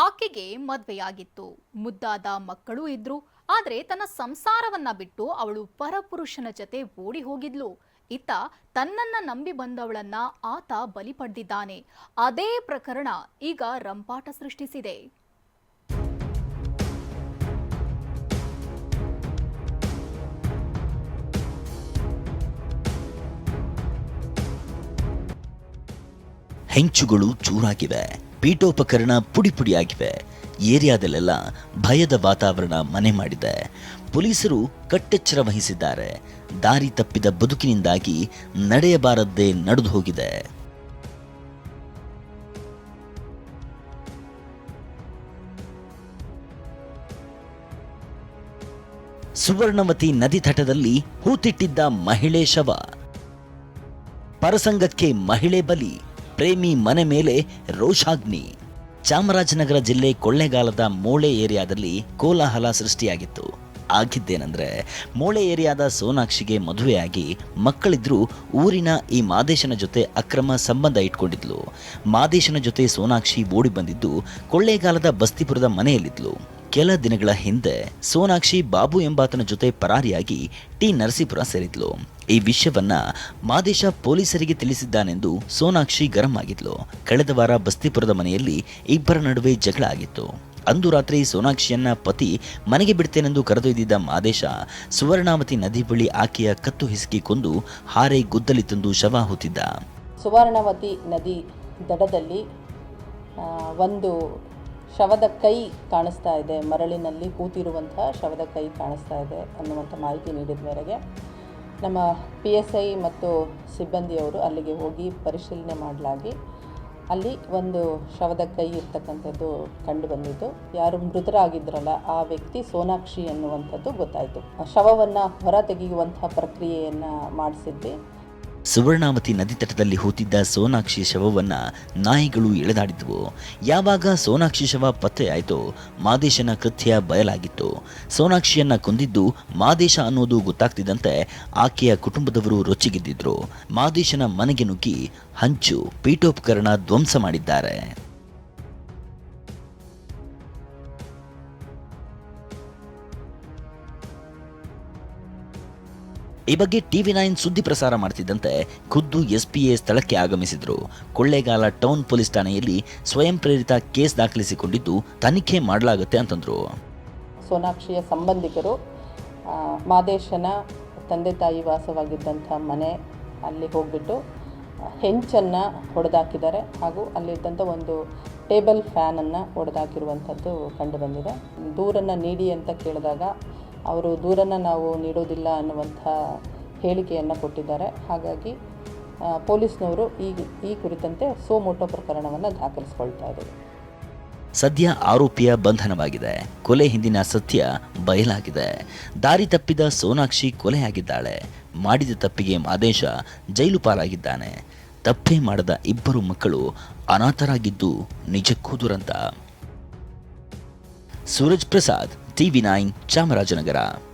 ಆಕೆಗೆ ಮದುವೆಯಾಗಿತ್ತು. ಮುದ್ದಾದ ಮಕ್ಕಳು ಇದ್ರು, ಆದರೆ ತನ್ನ ಸಂಸಾರವನ್ನ ಬಿಟ್ಟು ಅವಳು ಪರಪುರುಷನ ಜೊತೆ ಓಡಿ ಹೋಗಿದ್ಲು. ಇತ್ತ ತನ್ನನ್ನ ನಂಬಿ ಬಂದವಳನ್ನ ಆತ ಬಲಿ ಪಡೆದಿದ್ದಾನೆ. ಅದೇ ಪ್ರಕರಣ ಈಗ ರಂಪಾಟ ಸೃಷ್ಟಿಸಿದೆ. ಹೆಂಚುಗಳು ಚೂರಾಗಿವೆ. ಪೀಠೋಪಕರಣ ಪುಡಿ ಪುಡಿಯಾಗಿವೆ ಏರಿಯಾದಲ್ಲೆಲ್ಲ ಭಯದ ವಾತಾವರಣ ಮನೆ ಮಾಡಿದೆ. ಪೊಲೀಸರು ಕಟ್ಟೆಚ್ಚರ ವಹಿಸಿದ್ದಾರೆ. ದಾರಿ ತಪ್ಪಿದ ಬದುಕಿನಿಂದಾಗಿ ನಡೆಯಬಾರದ್ದೇ ನಡೆದು ಹೋಗಿದೆ. ಸುವರ್ಣವತಿ ನದಿ ತಟದಲ್ಲಿ ಹೂತಿಟ್ಟಿದ್ದ ಮಹಿಳೆ ಶವ. ಪರಸಂಗಕ್ಕೆ ಮಹಿಳೆ ಬಲಿ. ಪ್ರೇಮಿ ಮನೆ ಮೇಲೆ ರೋಷಾಗ್ನಿ. ಚಾಮರಾಜನಗರ ಜಿಲ್ಲೆ ಕೊಳ್ಳೇಗಾಲದ ಮೋಳೆ ಏರಿಯಾದಲ್ಲಿ ಕೋಲಾಹಲ ಸೃಷ್ಟಿಯಾಗಿತ್ತು. ಆಗಿದ್ದೇನೆಂದ್ರೆ, ಮೋಳೆ ಏರಿಯಾದ ಸೋನಾಕ್ಷಿಗೆ ಮದುವೆಯಾಗಿ ಮಕ್ಕಳಿದ್ರೂ ಊರಿನ ಈ ಮಾದೇಶನ ಜೊತೆ ಅಕ್ರಮ ಸಂಬಂಧ ಇಟ್ಕೊಂಡಿದ್ಲು. ಮಾದೇಶನ ಜೊತೆ ಸೋನಾಕ್ಷಿ ಓಡಿ ಬಂದಿದ್ದು ಕೊಳ್ಳೇಗಾಲದ ಬಸ್ತಿಪುರದ ಮನೆಯಲ್ಲಿದ್ಲು. ಕೆಲ ದಿನಗಳ ಹಿಂದೆ ಸೋನಾಕ್ಷಿ ಬಾಬು ಎಂಬಾತನ ಜೊತೆ ಪರಾರಿಯಾಗಿ ಟಿ ನರಸೀಪುರ ಸೇರಿದ್ಲು. ಈ ವಿಷಯವನ್ನ ಮಾದೇಶ ಪೊಲೀಸರಿಗೆ ತಿಳಿಸಿದ್ದಾನೆಂದು ಸೋನಾಕ್ಷಿ ಗರಂ ಆಗಿದ್ಲು. ಕಳೆದ ವಾರ ಬಸ್ತಿಪುರದ ಮನೆಯಲ್ಲಿ ಇಬ್ಬರ ನಡುವೆ ಜಗಳ ಆಗಿತ್ತು. ಅಂದು ರಾತ್ರಿ ಸೋನಾಕ್ಷಿಯನ್ನ ಪತಿ ಮನೆಗೆ ಬಿಡ್ತೇನೆಂದು ಕರೆದೊಯ್ದಿದ್ದ ಮಾದೇಶ ಸುವರ್ಣಾವತಿ ನದಿ ಬಳಿ ಆಕೆಯ ಕತ್ತು ಹಿಸುಕಿ ಕೊಂದು ಹಾರೆ ಗುದ್ದಲಿ ತಂದು ಶವ ಹೊತ್ತಿದ್ದ ಸುವರ್ಣಾವತಿ ನದಿ ದಡದಲ್ಲಿ ಒಂದು ಶವದ ಕೈ ಕಾಣಿಸ್ತಾ ಇದೆ. ಮರಳಿನಲ್ಲಿ ಕೂತಿರುವಂತಹ ಶವದ ಕೈ ಕಾಣಿಸ್ತಾ ಇದೆ ಅನ್ನುವಂಥ ಮಾಹಿತಿ ನೀಡಿದ ಮೇರೆಗೆ ನಮ್ಮ ಪಿ ಎಸ್ ಐ ಮತ್ತು ಸಿಬ್ಬಂದಿಯವರು ಅಲ್ಲಿಗೆ ಹೋಗಿ ಪರಿಶೀಲನೆ ಮಾಡಲಾಗಿ ಅಲ್ಲಿ ಒಂದು ಶವದ ಕೈ ಇರ್ತಕ್ಕಂಥದ್ದು ಕಂಡು ಬಂದಿತ್ತು. ಯಾರು ಮೃತರಾಗಿದ್ರಲ್ಲ ಆ ವ್ಯಕ್ತಿ ಸೋನಾಕ್ಷಿ ಅನ್ನುವಂಥದ್ದು ಗೊತ್ತಾಯಿತು. ಶವವನ್ನು ಹೊರ ತೆಗೆಯುವಂಥ ಪ್ರಕ್ರಿಯೆಯನ್ನು ಮಾಡಿಸಿದ್ವಿ. ಸುವರ್ಣಾವತಿ ನದಿ ತಟದಲ್ಲಿ ಹೂತಿದ್ದ ಸೋನಾಕ್ಷಿ ಶವವನ್ನ ನಾಯಿಗಳು ಎಳೆದಾಡಿದ್ವು. ಯಾವಾಗ ಸೋನಾಕ್ಷಿ ಶವ ಪತ್ತೆಯಾಯಿತು ಮಾದೇಶನ ಕೃತ್ಯ ಬಯಲಾಗಿತ್ತು. ಸೋನಾಕ್ಷಿಯನ್ನ ಕೊಂದಿದ್ದು ಮಾದೇಶ ಅನ್ನೋದು ಗೊತ್ತಾಗ್ತಿದ್ದಂತೆ ಆಕೆಯ ಕುಟುಂಬದವರು ರೊಚ್ಚಿಗೆದ್ದಿದ್ರು. ಮಾದೇಶನ ಮನೆಗೆ ನುಗ್ಗಿ ಹಂಚು ಪೀಠೋಪಕರಣ ಧ್ವಂಸ ಮಾಡಿದ್ದಾರೆ. ಈ ಬಗ್ಗೆ ಟಿವಿ ನೈನ್ ಸುದ್ದಿ ಪ್ರಸಾರ ಮಾಡ್ತಿದ್ದಂತೆ ಖುದ್ದು ಎಸ್ಪಿಎ ಸ್ಥಳಕ್ಕೆ ಆಗಮಿಸಿದ್ರು. ಕೊಳ್ಳೇಗಾಲ ಟೌನ್ ಪೊಲೀಸ್ ಠಾಣೆಯಲ್ಲಿ ಸ್ವಯಂ ಪ್ರೇರಿತ ಕೇಸ್ ದಾಖಲಿಸಿಕೊಂಡಿದ್ದು ತನಿಖೆ ಮಾಡಲಾಗುತ್ತೆ ಅಂತಂದ್ರು. ಸೋನಾಕ್ಷಿಯ ಸಂಬಂಧಿಕರು ಮಾದೇಶನ ತಂದೆ ತಾಯಿ ವಾಸವಾಗಿದ್ದಂಥ ಮನೆ ಅಲ್ಲಿ ಹೋಗ್ಬಿಟ್ಟು ಹೆಂಚನ್ನು ಹೊಡೆದಾಕಿದ್ದಾರೆ ಹಾಗೂ ಅಲ್ಲಿದ್ದಂಥ ಒಂದು ಟೇಬಲ್ ಫ್ಯಾನನ್ನು ಹೊಡೆದಾಕಿರುವಂಥದ್ದು ಕಂಡುಬಂದಿದೆ ದೂರನ್ನು ನೀಡಿ ಅಂತ ಕೇಳಿದಾಗ ಅವರು ದೂರನ್ನು ನಾವು ನೀಡೋದಿಲ್ಲ ಅನ್ನುವಂಥ ಹೇಳಿಕೆಯನ್ನು ಕೊಟ್ಟಿದ್ದಾರೆ. ಹಾಗಾಗಿ ಪೊಲೀಸ್ನವರು ಈ ಈ ಕುರಿತಂತೆ ಸೋಮೋಟೋ ಪ್ರಕರಣವನ್ನು ದಾಖಲಿಸಿಕೊಳ್ತಾ ಇದ್ದಾರೆ. ಸದ್ಯ ಆರೋಪಿಯ ಬಂಧನವಾಗಿದೆ. ಕೊಲೆ ಹಿಂದಿನ ಸತ್ಯ ಬಯಲಾಗಿದೆ. ದಾರಿ ತಪ್ಪಿದ ಸೋನಾಕ್ಷಿ ಕೊಲೆಯಾಗಿದ್ದಾಳೆ. ಮಾಡಿದ ತಪ್ಪಿಗೆ ಮಾದೇಶ ಜೈಲು ಪಾಲಾಗಿದ್ದಾನೆ. ತಪ್ಪೇ ಮಾಡದ ಇಬ್ಬರು ಮಕ್ಕಳು ಅನಾಥರಾಗಿದ್ದು ನಿಜಕ್ಕೂ ದುರಂತ. Suraj Prasad TV nine Chamarajanagar.